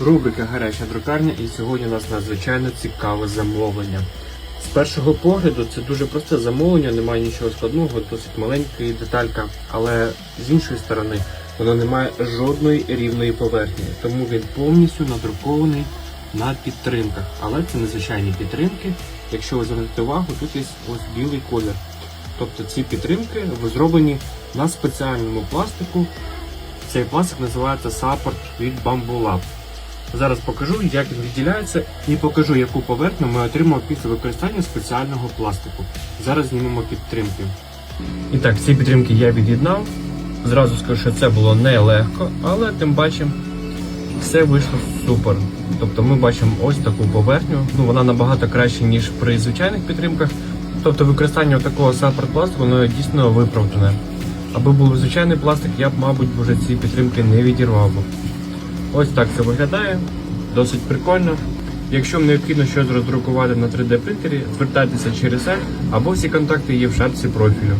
Рубрика Гаряча друкарня і сьогодні у нас надзвичайно цікаве замовлення. З першого погляду це дуже просте замовлення, немає нічого складного, досить маленька деталька, але з іншої сторони воно не має жодної рівної поверхні, тому він повністю надрукований на підтримках. Але це незвичайні підтримки. Якщо ви звернете увагу, тут є ось білий колір. Тобто ці підтримки зроблені на спеціальному пластику. Цей пластик називається саппорт від Bamboo Lab. Зараз покажу, як він відділяється, і покажу, яку поверхню ми отримали після використання спеціального пластику. Зараз знімемо підтримки. І так, ці підтримки я від'єднав. Зразу скажу, що це було нелегко, але тим бачимо, все вийшло супер. Тобто ми бачимо ось таку поверхню. Ну вона набагато краще, ніж при звичайних підтримках. Тобто використання такого саппорт пластику воно дійсно виправдане. Аби був звичайний пластик, я б, мабуть, вже ці підтримки не відірвав. Ось так це виглядає. Досить прикольно. Якщо вам необхідно щось роздрукувати на 3D принтері, звертайтеся через сайт або всі контакти є в шапці профілю.